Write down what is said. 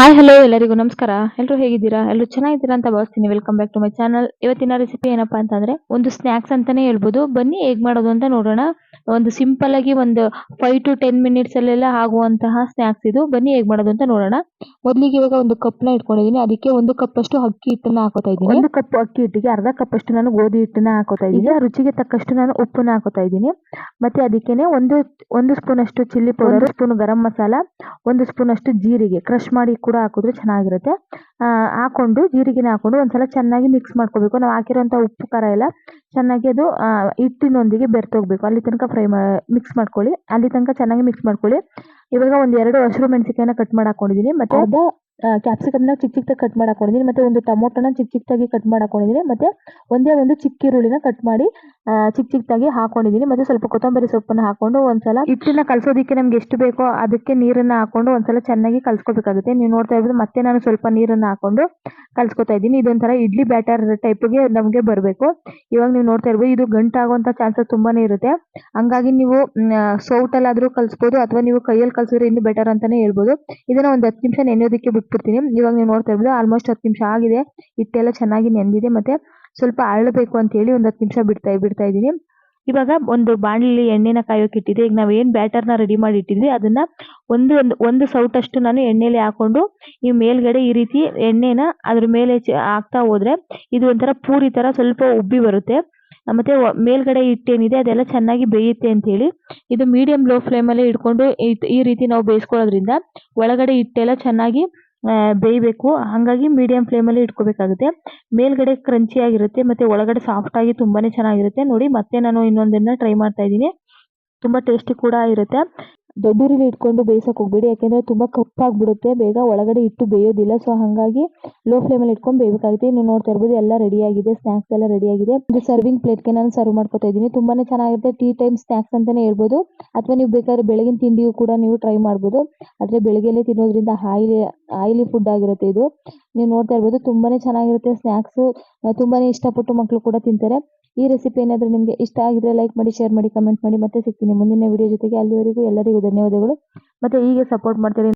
Hi hello ಎಲ್ಲರಿಗೂ ನಮಸ್ಕಾರ. ಎಲ್ಲರೂ ಹೇಗಿದ್ದೀರಾ? ಎಲ್ಲರೂ ಚೆನ್ನಾಗಿದ್ದೀರಾ ಅಂತ ಭಾವಿಸ್ತೀನಿ. Welcome back to my channel ಇವತ್ತಿನ ರೆಸಿಪಿ ಏನಪ್ಪಾ ಅಂತಂದ್ರೆ ಒಂದು ಸ್ನ್ಯಾಕ್ಸ್ ಅಂತಾನೆ ಹೇಳ್ಬೋದು. ಬನ್ನಿ ಹೇಗ್ ಮಾಡೋದು ಅಂತ ನೋಡೋಣ. ಒಂದು ಸಿಂಪಲ್ ಆಗಿ ಒಂದು ಫೈವ್ ಟು ಟೆನ್ ಮಿನಿಟ್ಸ್ ಅಲ್ಲೆಲ್ಲ ಆಗುವಂತಹ ಸ್ನ್ಯಾಕ್ಸ್ ಇದು. ಬನ್ನಿ ಹೇಗ್ ಮಾಡೋದು ಅಂತ ನೋಡೋಣ. ಮೊದಲಿಗೆ ಇವಾಗ ಒಂದು ಕಪ್ನ ಇಟ್ಕೊಂಡಿದೀನಿ ಅದಕ್ಕೆ ಒಂದು ಕಪ್ ಅಷ್ಟು ಅಕ್ಕಿ ಹಿಟ್ಟನ್ನ ಹಾಕೋತಾ ಇದ್ದೀನಿ. ಒಂದು ಕಪ್ ಅಕ್ಕಿ ಹಿಟ್ಟಿಗೆ ಅರ್ಧ ಕಪ್ ಅಷ್ಟು ನಾನು ಗೋಧಿ ಹಿಟ್ಟನ್ನ ಹಾಕೋತಾ ಇದ್ದೀನಿ. ರುಚಿಗೆ ತಕ್ಕಷ್ಟು ನಾನು ಉಪ್ಪನ್ನ ಹಾಕೋತಾ ಇದ್ದೀನಿ. ಮತ್ತೆ ಅದಕ್ಕೇನೆ ಒಂದು ಒಂದು ಸ್ಪೂನ್ ಅಷ್ಟು chilli powder spoon garam masala ಒಂದು ಸ್ಪೂನ್ ಅಷ್ಟು ಜೀರಿಗೆ. ಕ್ರಶ್ ಮಾಡಿ ಕೂಡ ಹಾಕಿದ್ರೆ ಚೆನ್ನಾಗಿರುತ್ತೆ. ಹಾಕೊಂಡು ಜೀರಿಗೆನ ಹಾಕೊಂಡು ಒಂದ್ಸಲ ಚೆನ್ನಾಗಿ ಮಿಕ್ಸ್ ಮಾಡ್ಕೋಬೇಕು. ನಾವು ಹಾಕಿರೋಂಥ ಉಪ್ಪು, ಖಾರ ಎಲ್ಲ ಚೆನ್ನಾಗಿ ಅದು ಹಿಟ್ಟಿನೊಂದಿಗೆ ಬೆರ್ತೋಗ್ಬೇಕು ಅಲ್ಲಿ ತನಕ ಫ್ರೈ ಮಿಕ್ಸ್ ಮಾಡ್ಕೊಳ್ಳಿ. ಅಲ್ಲಿ ತನಕ ಚೆನ್ನಾಗಿ ಮಿಕ್ಸ್ ಮಾಡ್ಕೊಳ್ಳಿ. ಇವಾಗ ಒಂದು ಎರಡು ಹಸಿರು ಮೆಣಸಿಕಾಯಿನ ಕಟ್ ಮಾಡಿ ಹಾಕೊಂಡಿದೀನಿ. ಮತ್ತೆ ಅರ್ಧ ಕ್ಯಾಪ್ಸಿಕಮ್ನ ಚಿಕ್ಕ ಚಿಕ್ಕದಾಗಿ ಕಟ್ ಮಾಡಿ ಮತ್ತೆ ಒಂದು ಟೊಮೊಟೊನ ಚಿಕ್ಕ ಚಿಕ್ಕದಾಗಿ ಕಟ್ ಮಾಡಿ ಮತ್ತೆ ಒಂದೇ ಒಂದು ಚಿಕ್ಕ ಈರುಳ್ಳಿನ ಕಟ್ ಮಾಡಿ ಚಿಕ್ಕ ಚಿಕ್ಕದಾಗಿ ಹಾಕೊಂಡಿದೀನಿ. ಮತ್ತೆ ಸ್ವಲ್ಪ ಕೊತ್ತಂಬರಿ ಸೊಪ್ಪನ್ನ ಹಾಕೊಂಡು ಒಂದ್ಸಲ ಹಿಟ್ಟನ್ನ ಕಲಸೋದಿಕ್ಕೆ ನಮ್ಗೆ ಎಷ್ಟು ಬೇಕೋ ಅದಕ್ಕೆ ನೀರನ್ನ ಹಾಕೊಂಡು ಒಂದ್ಸಲ ಚೆನ್ನಾಗಿ ಕಲ್ಸ್ಕೊಬೇಕಾಗುತ್ತೆ. ನೀವು ನೋಡ್ತಾ ಇರ್ಬೋದು, ಮತ್ತೆ ನಾನು ಸ್ವಲ್ಪ ನೀರನ್ನ ಹಾಕೊಂಡು ಕಲ್ಸ್ಕೊತಾ ಇದ್ದೀನಿ. ಇದೊಂಥರ ಇಡ್ಲಿ ಬ್ಯಾಟರ್ ಟೈಪ್ಗೆ ನಮಗೆ ಬರಬೇಕು. ಇವಾಗ ನೀವು ನೋಡ್ತಾ ಇರ್ಬೋದು, ಇದು ಗಂಟಾಗುವಂತ ಚಾನ್ಸಸ್ ತುಂಬಾನೇ ಇರುತ್ತೆ. ಹಂಗಾಗಿ ನೀವು ಸೌಟಲ್ಲಾದ್ರೂ ಕಲ್ಸ್ಬೋದು, ಅಥವಾ ನೀವು ಕೈಯಲ್ಲಿ ಕಲ್ಸಿದ್ರೆ ಇನ್ನೂ ಬೆಟರ್ ಅಂತಾನೆ ಹೇಳ್ಬೋದು. ಇದನ್ನ ಒಂದು ಹತ್ತು ನಿಮಿಷ ನೆನೆಯೋದಕ್ಕೆ ಬಿಟ್ಬಿಡ್ತೀನಿ ಇವಾಗ ನೀವು ನೋಡ್ತಾ ಇರ್ಬೋದು ಆಲ್ಮೋಸ್ಟ್ ಹತ್ತು ನಿಮಿಷ ಆಗಿದೆ. ಹಿಟ್ಟೆಲ್ಲ ಚೆನ್ನಾಗಿ ನೆಂದಿದೆ ಮತ್ತು ಸ್ವಲ್ಪ ಅರಳಬೇಕು ಅಂತ ಹೇಳಿ ಒಂದು ಹತ್ತು ನಿಮಿಷ ಬಿಡ್ತಾ ಬಿಡ್ತಾ ಇದ್ದೀನಿ. ಇವಾಗ ಒಂದು ಬಾಣಲಿ ಎಣ್ಣೆನ ಕಾಯೋಕೆ ಇಟ್ಟಿದೆ ಈಗ ನಾವು ಏನು ಬ್ಯಾಟರ್ನ ರೆಡಿ ಮಾಡಿ ಇಟ್ಟಿದ್ವಿ, ಅದನ್ನ ಒಂದು ಒಂದು ಒಂದು ಸೌಟಷ್ಟು ನಾನು ಎಣ್ಣೆಲಿ ಹಾಕೊಂಡು ಈ ಮೇಲ್ಗಡೆ ಈ ರೀತಿ ಎಣ್ಣೆನ ಅದ್ರ ಮೇಲೆ ಹಾಕ್ತಾ ಹೋದ್ರೆ ಇದು ಒಂಥರ ಪೂರಿ ತರ ಸ್ವಲ್ಪ ಉಬ್ಬಿ ಬರುತ್ತೆ. ಮತ್ತೆ ಮೇಲ್ಗಡೆ ಹಿಟ್ಟೇನಿದೆ ಅದೆಲ್ಲ ಚೆನ್ನಾಗಿ ಬೇಯುತ್ತೆ ಅಂತ ಹೇಳಿ ಇದು ಮೀಡಿಯಂ ಲೋ ಫ್ಲೇಮಲ್ಲೇ ಇಟ್ಕೊಂಡು ಈ- ರೀತಿ ನಾವು ಬೇಯಿಸ್ಕೊಳ್ಳೋದ್ರಿಂದ ಒಳಗಡೆ ಹಿಟ್ಟೆಲ್ಲ ಚೆನ್ನಾಗಿ ಬೇಯಬೇಕು. ಹಾಗಾಗಿ ಮೀಡಿಯಂ ಫ್ಲೇಮಲ್ಲಿ ಇಟ್ಕೋಬೇಕಾಗುತ್ತೆ. ಮೇಲ್ಗಡೆ ಕ್ರಂಚಿ ಆಗಿರುತ್ತೆ, ಮತ್ತೆ ಒಳಗಡೆ ಸಾಫ್ಟ್ ಆಗಿ ತುಂಬಾನೇ ಚೆನ್ನಾಗಿರುತ್ತೆ. ನೋಡಿ, ಮತ್ತೆ ನಾನು ಇನ್ನೊಂದನ್ನ ಟ್ರೈ ಮಾಡ್ತಾ ಇದ್ದೀನಿ. ತುಂಬಾ ಟೇಸ್ಟಿ ಕೂಡ ಇರುತ್ತೆ. ದೊಡ್ಡ ಉರಿಲಿ ಇಟ್ಕೊಂಡು ಬೇಯಿಸಕ್ ಹೋಗ್ಬೇಡಿ. ಯಾಕೆಂದ್ರೆ ತುಂಬಾ ಕಪ್ಪಾಗ್ಬಿಡುತ್ತೆ. ಬೇಗ ಒಳಗಡೆ ಇಟ್ಟು ಬೇಯೋದಿಲ್ಲ. ಸೊ ಹಾಗಾಗಿ ಲೋ ಫ್ಲೇಮಲ್ಲಿ ಇಟ್ಕೊಂಡು ಬೇಯಬೇಕಾಗುತ್ತೆ. ನೀವು ನೋಡ್ತಾ ಇರ್ಬೋದು, ಎಲ್ಲ ರೆಡಿ ಆಗಿದೆ. ಸ್ನಾಕ್ಸ್ ಎಲ್ಲ ರೆಡಿ ಆಗಿದೆ. ಒಂದು ಸರ್ವಿಂಗ್ ಪ್ಲೇಟ್ಗೆ ನಾನು ಸರ್ವ್ ಮಾಡ್ಕೊತಾ ಇದ್ದೀನಿ. ತುಂಬಾನೇ ಚೆನ್ನಾಗಿರುತ್ತೆ. ಟೀ ಟೈಮ್ ಸ್ನಾಕ್ಸ್ ಅಂತಾನೆ ಹೇಳ್ಬೋದು. ಅಥವಾ ನೀವು ಬೇಕಾದ್ರೆ ಬೆಳಗಿನ ತಿಂಡಿಯೂ ಕೂಡ ನೀವು ಟ್ರೈ ಮಾಡ್ಬೋದು. ಆದ್ರೆ ಬೆಳಗ್ಗೆಲೆ ತಿನ್ನೋದ್ರಿಂದ ಆಯಿಲಿ ಆಯಿಲಿ ಫುಡ್ ಆಗಿರುತ್ತೆ ಇದು. ನೀವು ನೋಡ್ತಾ ಇರ್ಬೋದು, ತುಂಬಾನೇ ಚೆನ್ನಾಗಿರುತ್ತೆ ಸ್ನಾಕ್ಸ್ ತುಂಬಾನೇ ಇಷ್ಟಪಟ್ಟು ಮಕ್ಕಳು ಕೂಡ ತಿಂತಾರೆ. ಈ ರೆಸಿಪಿ ಏನಾದರೂ ನಿಮಗೆ ಇಷ್ಟ ಆಗಿದ್ರೆ ಲೈಕ್ ಮಾಡಿ ಶೇರ್ ಮಾಡಿ ಕಮೆಂಟ್ ಮಾಡಿ, ಮತ್ತೆ ಸಿಗ್ತೀನಿ ಮುಂದಿನ ವಿಡಿಯೋ ಜೊತೆಗೆ ಅಲ್ಲಿವರೆಗೂ ಎಲ್ಲರಿಗೂ ಧನ್ಯವಾದಗಳು. ಮತ್ತೆ ಹೀಗೆ ಸಪೋರ್ಟ್ ಮಾಡ್ತೀರಿ